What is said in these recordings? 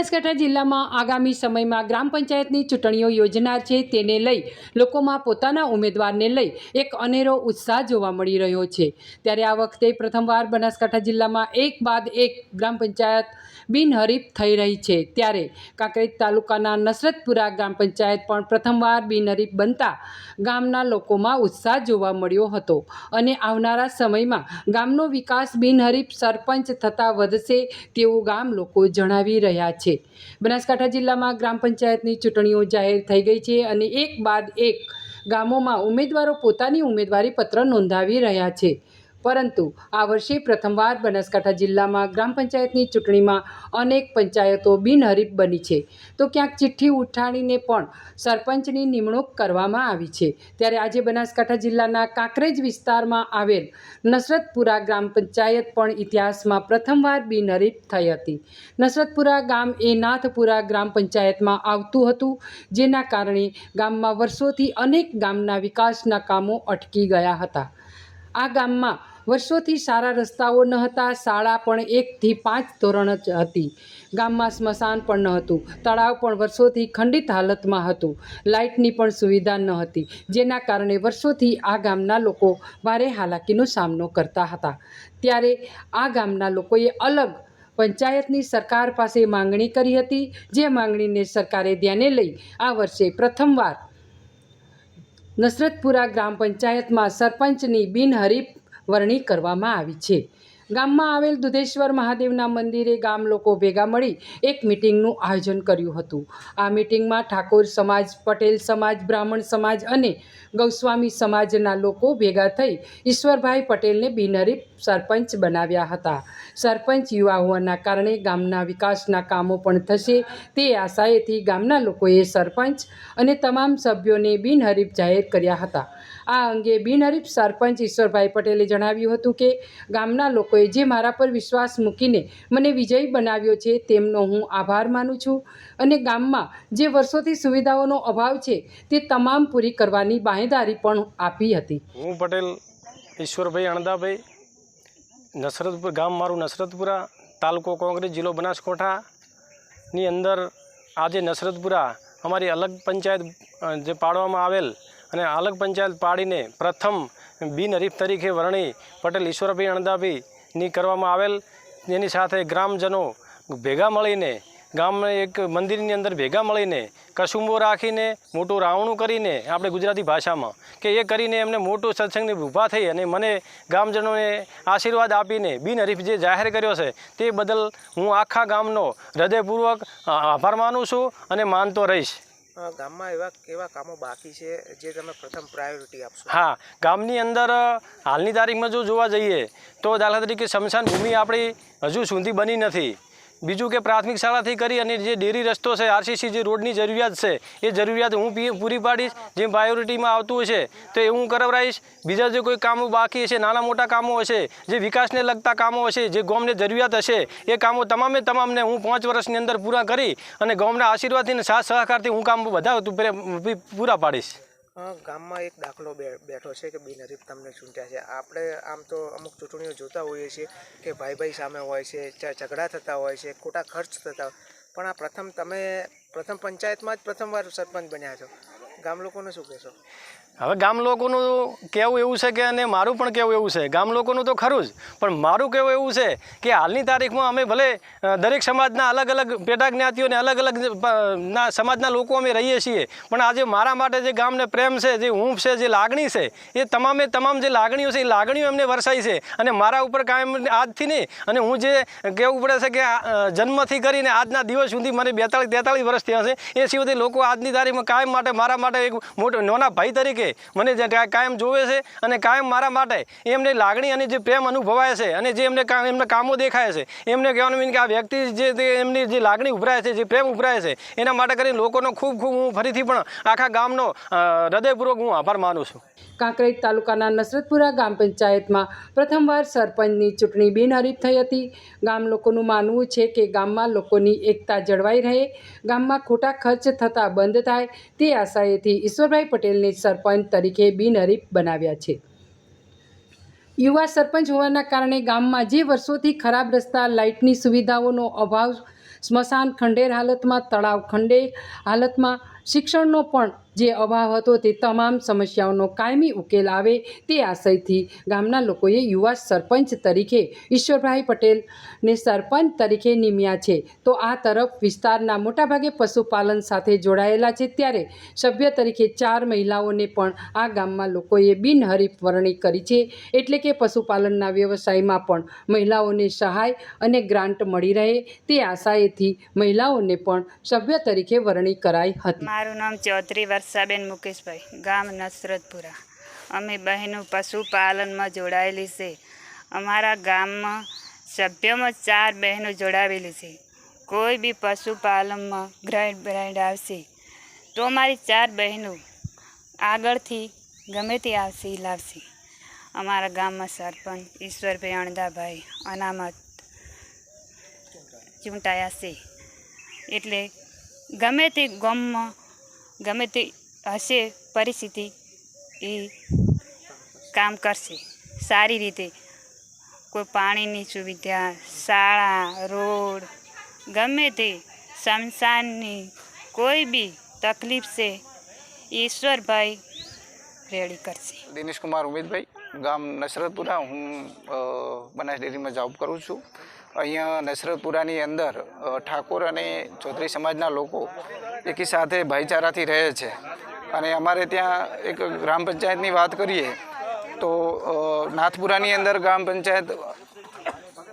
બનાસકાંઠા જિલ્લામાં આગામી સમયમાં ગ્રામ પંચાયતની ચૂંટણીઓ યોજનાર છે તેને લઈ લોકોમાં પોતાના ઉમેદવારને લઈ એક અનેરો ઉત્સાહ જોવા મળી રહ્યો છે. ત્યારે આ વખતે પ્રથમવાર બનાસકાંઠા જિલ્લામાં એક બાદ એક ગ્રામ પંચાયત બિનહરીફ થઈ રહી છે. ત્યારે કાંકરેજ તાલુકાના નસરતપુરા ગ્રામ પંચાયત પણ પ્રથમવાર બિનહરીફ બનતા ગામના લોકોમાં ઉત્સાહ જોવા મળ્યો હતો અને આવનારા સમયમાં ગામનો વિકાસ બિનહરીફ સરપંચ થતાં વધશે તેવું ગામ લોકો જણાવી રહ્યા છે. બનાસકાંઠા જિલ્લામાં ગ્રામ પંચાયતની ચૂંટણીઓ જાહેર થઈ ગઈ છે અને એક બાદ એક ગામોમાં ઉમેદવારો પોતાની ઉમેદવારી પત્ર નોંધાવી રહ્યા છે. પરંતુ આ વર્ષે પ્રથમવાર બનાસકાંઠા જિલ્લામાં ગ્રામ પંચાયતની ચૂંટણીમાં અનેક પંચાયતો બિનહરીફ બની છે. તો ક્યાંક ચિઠ્ઠી ઉઠાડીને પણ સરપંચની નિમણૂક કરવામાં આવી છે. ત્યારે આજે બનાસકાંઠા જિલ્લાના કાંકરેજ વિસ્તારમાં આવેલ નસરતપુરા ગ્રામ પંચાયત પણ ઇતિહાસમાં પ્રથમવાર બિનહરીફ થઈ હતી. નસરતપુરા ગામ એ નાથપુરા ગ્રામ પંચાયતમાં આવતું હતું, જેના કારણે ગામમાં વર્ષોથી અનેક ગામના વિકાસના કામો અટકી ગયા હતા. આ ગામમાં વર્ષોથી સારા રસ્તાઓ ન હતા, શાળા પણ એકથી પાંચ ધોરણ જ હતી. ગામમાં સ્મશાન પણ ન હતું, તળાવ પણ વર્ષોથી ખંડિત હાલતમાં હતું, લાઇટની પણ સુવિધા ન હતી, જેના કારણે વર્ષોથી આ ગામના લોકો ભારે હાલાકીનો સામનો કરતા હતા. ત્યારે આ ગામના લોકોએ અલગ પંચાયતની સરકાર પાસે માંગણી કરી હતી, જે માંગણીને સરકારે ધ્યાને લઈ આ વર્ષે પ્રથમવાર નસરતપુરા ગ્રામ પંચાયતમાં સરપંચની બિનહરીફ વરણી કરવામાં આવી છે. ગામમાં આવેલ દુધેશ્વર મહાદેવના મંદિરે ગામ લોકો ભેગા મળી એક મિટિંગનું આયોજન કર્યું હતું. આ મિટિંગમાં ઠાકોર સમાજ, પટેલ સમાજ, બ્રાહ્મણ સમાજ અને ગૌસ્વામી સમાજના લોકો ભેગા થઈ ઈશ્વરભાઈ પટેલને બિનહરીફ સરપંચ બનાવ્યા હતા. સરપંચ યુવા હોવાના કારણે ગામના વિકાસના કામો પણ થશે તે આશાએથી ગામના લોકોએ સરપંચ અને તમામ સભ્યોને બિનહરીફ જાહેર કર્યા હતા. આ અંગે બિનહરીફ સરપંચ ઈશ્વરભાઈ પટેલે જણાવ્યું હતું કે, ગામના લોકોએ જે મારા પર વિશ્વાસ મૂકીને મને વિજયી બનાવ્યો છે, તેમનો હું આભાર માનું છું અને ગામમાં જે વર્ષોથી સુવિધાઓનો અભાવ છે, તે તમામ પૂરી કરવાની બાંહેધારી પણ આપી હતી. હું પટેલ, ઈશ્વરભાઈ અણદાભાઈ નસરતપુર, ગામ મારું નસરતપુરા, તાલુકો કોંગ્રેસ, જિલ્લો બનાસકાંઠાની અંદર આજે નસરતપુરા અમારી અલગ પંચાયત જે પાડવામાં આવેલ અને અલગ પંચાયત પાડીને પ્રથમ બિનહરીફ તરીકે વરણી પટેલ ઈશ્વરભાઈ અણદાભાઈની કરવામાં આવેલ. એની સાથે ગ્રામજનો ભેગા મળીને ગામને એક મંદિરની અંદર ભેગા મળીને કસુંબો રાખીને મોટું રાવણું કરીને આપણે ગુજરાતી ભાષામાં કે એ કરીને એમને મોટું સત્સંગની ઊભા થઈ અને મને ગામજનોને આશીર્વાદ આપીને બિનહરીફ જે જાહેર કર્યો છે તે બદલ હું આખા ગામનો હૃદયપૂર્વક આભાર માનું છું અને માનતો રહીશ. ગામમાં એવા કેવા કામો બાકી છે જે તમે પ્રથમ પ્રાયોરિટી આપશો. હા ગામની અંદર હાલની તારીખમાં જો જોવા જઈએ તો દાખલા તરીકે શમશાન ભૂમિ આપણી હજુ સુધી બની નથી. બીજું કે પ્રાથમિક શાળાથી કરી અને જે ડેરી રસ્તો છે આરસીસી જે રોડની જરૂરિયાત છે, એ જરૂરિયાત હું પૂરી પાડીશ. જે પ્રાયોરિટીમાં આવતું હશે, તો એ હું કરાવડાવીશ. બીજા જે કોઈ કામો બાકી હશે, નાના મોટા કામો હશે, જે વિકાસને લગતા કામો હશે, જે ગામને જરૂરિયાત હશે, એ કામો તમામે તમામને હું પાંચ વર્ષની અંદર પૂરા કરી અને ગામના આશીર્વાદથી સાથ સહકારથી હું કામ બધા પૂરા પાડીશ. ગામમાં એક દાખલો બેઠો છે કે બિનહરીફ તમને ચૂંટ્યા છે. આપણે આમ તો અમુક ચૂંટણીઓ જોતા હોઈએ છીએ કે ભાઈ ભાઈ સામે હોય છે ઝઘડા થતા હોય છે, ખોટા ખર્ચ થતા હોય. પણ આ પ્રથમ તમે, પ્રથમ પંચાયતમાં જ પ્રથમવાર સરપંચ બન્યા છો. ગામ લોકોને શું કહેશો? હવે ગામ લોકોનું કહેવું એવું છે કે અને મારું પણ કહેવું એવું છે. ગામ લોકોનું તો ખરું જ, પણ મારું કહેવું એવું છે કે હાલની તારીખમાં અમે ભલે દરેક સમાજના અલગ અલગ પેટા જ્ઞાતિઓને અલગ અલગ ના, સમાજના લોકો અમે રહીએ છીએ, પણ આજે મારા માટે જે ગામને પ્રેમ છે, જે ઊંફ છે, જે લાગણી છે, એ તમામે તમામ જે લાગણીઓ છે, એ લાગણીઓ એમને વરસાઈ છે. અને મારા ઉપર કાયમ આજથી નહીં, અને હું જે કહેવું પડે છે કે જન્મથી કરીને આજના દિવસ સુધી મને બેતાળીસ, તેતાળીસ વર્ષ થયા છે, એ સિવાય લોકો આજની તારીખમાં કાયમ માટે મારા માટે એક મોટો, નાના ભાઈ તરીકે મને જે કાયમ જોવે છે અને કાયમ મારા માટે એમને લાગણી અને જે પ્રેમ અનુભવાય છે અને જે એમને એમના કામો દેખાય છે, એમને કહેવાનું મીન કે આ વ્યક્તિ જે એમની જે લાગણી ઉભરાય છે, જે પ્રેમ ઉભરાય છે, એના માટે કરીને લોકોનો ખૂબ ખૂબ હું ફરીથી પણ આખા ગામનો હૃદયપૂર્વક હું આભાર માનું છું. કાંકરેજ તાલુકાના નસરતપુરા ગ્રામ પંચાયતમાં પ્રથમવાર સરપંચની ચૂંટણી બિનહરીફ થઈ હતી. ગામ લોકોનું માનવું છે કે ગામમાં લોકોની એકતા જળવાઈ રહે, ગામમાં ખોટા ખર્ચ થતાં બંધ થાય તે આશાએથી ઈશ્વરભાઈ પટેલને સરપંચ તરીકે બિનહરીફ બનાવ્યા છે. યુવા સરપંચ હોવાના કારણે ગામમાં જે વર્ષોથી ખરાબ રસ્તા, લાઇટની સુવિધાઓનો અભાવ, સ્મશાન ખંડેર હાલતમાં, તળાવ ખંડેર હાલતમાં શિક્ષણનો પણ જે અભાવ હતો તે તમામ સમસ્યાઓનો કાયમી ઉકેલ આવે તે આશયથી ગામના લોકોએ યુવા સરપંચ તરીકે ઈશ્વરભાઈ પટેલને સરપંચ તરીકે નિમ્યા છે. તો આ તરફ વિસ્તારના મોટાભાગે પશુપાલન સાથે જોડાયેલા છે ત્યારે સભ્ય તરીકે ચાર મહિલાઓને પણ આ ગામમાં લોકોએ બિનહરીફ વરણી કરી છે. એટલે કે પશુપાલનના વ્યવસાયમાં પણ મહિલાઓને સહાય અને ગ્રાન્ટ મળી રહે તે આશાએથી મહિલાઓને પણ સભ્ય તરીકે વરણી કરાઈ હતી. મારું નામ ચૌધરી વર્ષાબેન મુકેશભાઈ, ગામ નસરતપુરા. અમે બહેનો પશુપાલનમાં જોડાયેલી છે. અમારા ગામમાં સભ્યમાં ચાર બહેનો જોડાવેલી છે. કોઈ બી પશુપાલનમાં ગ્રાઇન્ડ બ્રાઇન્ડ આવશે તો અમારી ચાર બહેનો આગળથી ગમે તે આવશે, લાવશે. અમારા ગામમાં સરપંચ ઈશ્વરભાઈ અણદાભાઈ અનામત ચૂંટાયા છે. એટલે ગમે તે ગામમાં ગમે તે હશે પરિસ્થિતિ, એ કામ કરશે. સારી રીતે કોઈ પાણીની સુવિધા, શાળા, રોડ, ગમે તે શમશાનની કોઈ બી તકલીફ છે, ઈશ્વરભાઈ રેડી કરશે. દિનેશ કુમાર ઉમેદભાઈ, ગામ નસરતપુરા. હું બનાસ ડેરીમાં જોબ કરું છું. અહીંયા નસરતપુરાની અંદર ઠાકોર અને ચૌધરી સમાજના લોકો એકી સાથે ભાઈચારાથી રહે છે. અને અમારે ત્યાં એક ગ્રામ પંચાયતની વાત કરીએ, તો નાથપુરાની અંદર ગ્રામ પંચાયત,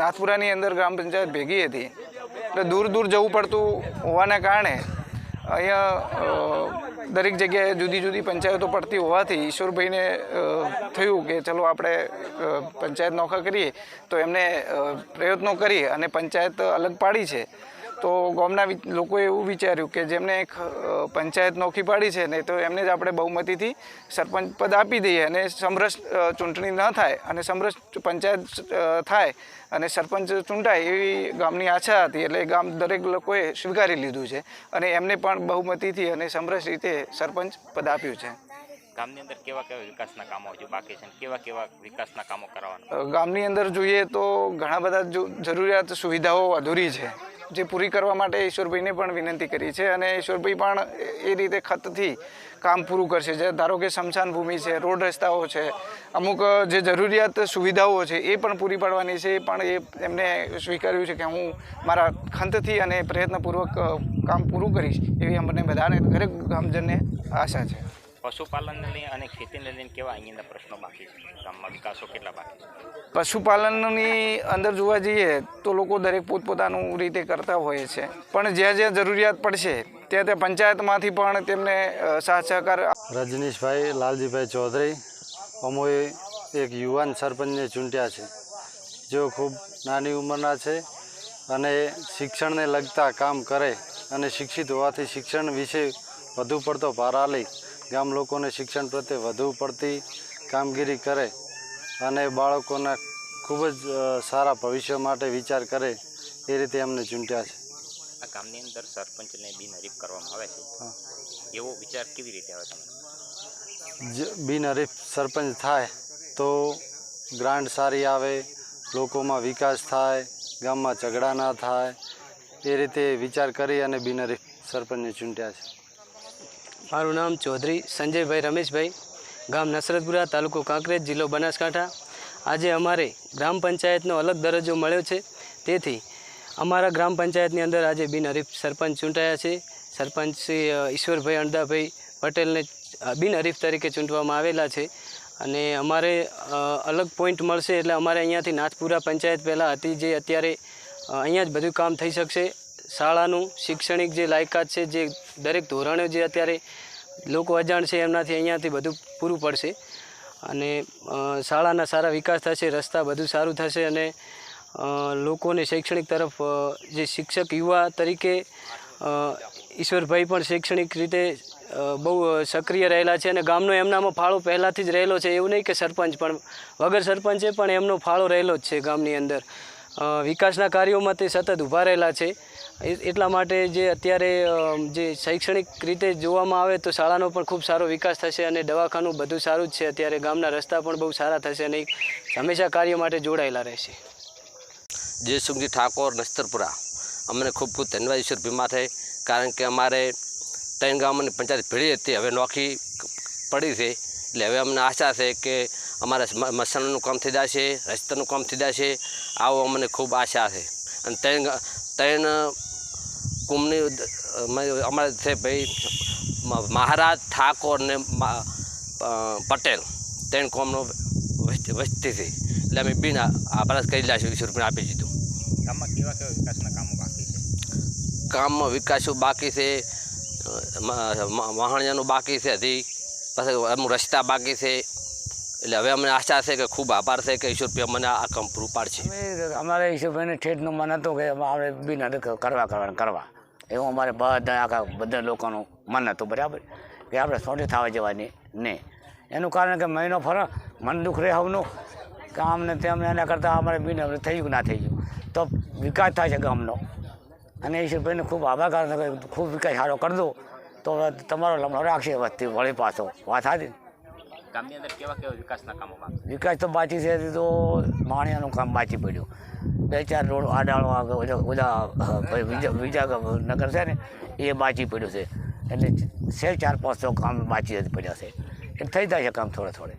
નાથપુરાની અંદર ગ્રામ પંચાયત ભેગી હતી. એટલે દૂર દૂર જવું પડતું હોવાના કારણે, અહીંયા દરેક જગ્યાએ જુદી જુદી પંચાયતો પડતી હોવાથી ઈશ્વરભાઈને થયું કે ચલો આપણે પંચાયત નોખા કરીએ. તો એમને પ્રયત્નો કરી અને પંચાયત અલગ પાડી છે. તો ગામના લોકોએ એવું વિચાર્યું કે જેમને એક પંચાયત નોખી પાડી છે ને તો એમને જ આપણે બહુમતીથી સરપંચ પદ આપી દઈએ અને સમરસ ચૂંટણી ન થાય અને સમરસ પંચાયત થાય અને સરપંચ ચૂંટાય એવી ગામની આશા હતી એટલે ગામ દરેક લોકોએ સ્વીકારી લીધું છે અને એમને પણ બહુમતીથી અને સમરસ રીતે સરપંચ પદ આપ્યું છે. ગામની અંદર કેવા કેવા વિકાસના કામો હજુ બાકી છે કેવા કેવા વિકાસના કામો કરવાના? ગામની અંદર જોઈએ તો ઘણા બધા જરૂરિયાત સુવિધાઓ અધૂરી છે. જે પૂરી કરવા માટે ઈશ્વરભાઈને પણ વિનંતી કરી છે અને ઈશ્વરભાઈ પણ એ રીતે ખતથી કામ પૂરું કરશે. જે ધારો કે શમશાન ભૂમિ છે, રોડ રસ્તાઓ છે, અમુક જે જરૂરિયાત સુવિધાઓ છે એ પણ પૂરી પાડવાની છે. એ પણ એ એમને સ્વીકાર્યું છે કે હું મારા ખંતથી અને પ્રયત્નપૂર્વક કામ પૂરું કરીશ એવી અમને બધાને, દરેક ગામજનને આશા છે. પશુપાલનને લઈને અને ખેતીને લઈને કેવા અહીંના પ્રશ્નો બાકી છે? ગામમાં વિકાસો કેટલા બાકી છે? પશુપાલનની અંદર જોવા જઈએ તો લોકો દરેક પોતપોતાનું રીતે કરતા હોય છે. પણ જ્યાં જ્યાં જરૂરિયાત પડશે ત્યાં ત્યાં પંચાયતમાંથી પણ તેમને સાથ સહકાર રજનીશભાઈ લાલજીભાઈ ચૌધરી અમોએ એક યુવાન સરપંચને ચૂંટ્યા છે જેઓ ખૂબ નાની ઉંમરના છે અને શિક્ષણને લગતા કામ કરે અને શિક્ષિત હોવાથી શિક્ષણ વિશે વધુ પડતો ભાર આલી. ગામ લોકોને શિક્ષણ પ્રત્યે વધુ પડતી કામગીરી કરે અને બાળકોના ખૂબ જ સારા ભવિષ્ય માટે વિચાર કરે એ રીતે અમને ચૂંટ્યા છે. આ ગામની અંદર સરપંચને બિનહરીફ કરવામાં આવે છે. એવો વિચાર કેવી રીતે આવે તમને? બિનહરીફ સરપંચ થાય તો ગ્રાન્ટ સારી આવે લોકોમાં વિકાસ થાય ગામમાં ઝઘડા ના થાય એ રીતે વિચાર કરી અને બિનહરીફ સરપંચને ચૂંટ્યા છે. મારું નામ ચૌધરી સંજયભાઈ રમેશભાઈ, ગામ નસરતપુરા, તાલુકો કાંકરેજ, જિલ્લો બનાસકાંઠા. આજે અમારે ગ્રામ પંચાયતનો અલગ દરજ્જો મળ્યો છે. તેથી અમારા ગ્રામ પંચાયતની અંદર આજે બિનહરીફ સરપંચ ચૂંટાયા છે. સરપંચ શ્રી ઈશ્વરભાઈ અણદાભાઈ પટેલને બિનહરીફ તરીકે ચૂંટવામાં આવેલા છે. અને અમારે અલગ પોઈન્ટ મળશે એટલે અમારે અહીંયાથી નાથપુરા પંચાયત પહેલાં હતી, જે અત્યારે અહીંયા જ બધું કામ થઈ શકશે. શાળાનું શૈક્ષણિક જે લાયકાત છે, જે દરેક ધોરણો જે અત્યારે લોકો અજાણ છે, એમનાથી અહીંયાથી બધું પૂરું પડશે. અને શાળાના સારા વિકાસ થશે, રસ્તા બધું સારું થશે અને લોકોને શૈક્ષણિક તરફ જે શિક્ષક યુવા તરીકે ઈશ્વરભાઈ પણ શૈક્ષણિક રીતે બહુ સક્રિય રહેલા છે અને ગામનો એમનામાં ફાળો પહેલાંથી જ રહેલો છે. એવું નહીં કે સરપંચ, પણ વગર સરપંચે પણ એમનો ફાળો રહેલો જ છે ગામની અંદર. વિકાસના કાર્યોમાં તે સતત ઊભા રહેલા છે. એટલા માટે જે અત્યારે જે શૈક્ષણિક રીતે જોવામાં આવે તો શાળાનો પણ ખૂબ સારો વિકાસ થશે અને દવાખાનું બધું સારું જ છે. અત્યારે ગામના રસ્તા પણ બહુ સારા થશે અને હંમેશા કાર્ય માટે જોડાયેલા રહેશે. જયસુખજી ઠાકોર, નસ્તરપુરા. અમને ખૂબ ખૂબ ધન્યવાદ, ઈશ્વર થાય. કારણ કે અમારે ત્રણ ગામોની પંચાયત ભેળી હતી, હવે નોખી પડી છે. એટલે હવે અમને આશા છે કે અમારા મસાલાનું કામ થઈ જશે, રસ્તાનું કામ થઈ જશે. આવો અમને ખૂબ આશા છે. અને ત્રણ ત્રણ કુંભની અમારે છે ભાઈ મહારાજ ઠાકોર ને પટેલ. ત્રણ કોમનો વસ્તી વસ્તી છે. એટલે અમે બિન આભાર કરી લાશું વીસ રૂપિયા આપી દીધું. ગામમાં કેવા કેવા વિકાસના કામો બાકી છે? કામમાં વિકાસો બાકી છે. વાહણિયાનું બાકી છે હજી. પછી અમુક રસ્તા બાકી છે. એટલે હવે અમને આશા છે કે ખૂબ આભાર છે કે ઈશ્વર રૂપિયા મને આ કામ પૂરું પાડશે અમારે ઈશ્વરભાઈને ઠેઠનું મન હતો કે આપણે બિન કરવા કરવાનું કરવા. એવું અમારે બધા આખા બધા લોકોનું મન હતું, બરાબર? કે આપણે સોટી થવા જવાની નહીં એનું કારણ કે મહિનો ફર, મન દુઃખ રહે હવનું. કે આમને તેમને એના કરતાં અમારે બિન હવે થઈ ગયું, ના થઈ ગયું. તો વિકાસ થાય છે ગામનો. અને ઈશ્વરભાઈને ખૂબ આભાર કારણ ખૂબ વિકાસ સારો કરી દો. તો તમારો લમણો રાખશે વસ્તી વળી પાછો વાત સાચી. ગામની અંદર કેવા કેવા વિકાસના કામો વિકાસ તો બાકી છે તો માણિયાનું કામ બાકી પડ્યું. બે ચાર રોડ આડાળો આગળ ઓલા વિજા નગર છે ને, એ બાકી પડ્યું છે. એટલે છે, ચાર પાંચસો કામ બાકી પડ્યા છે. એટલે થઈ જાય છે કામ થોડે થોડે.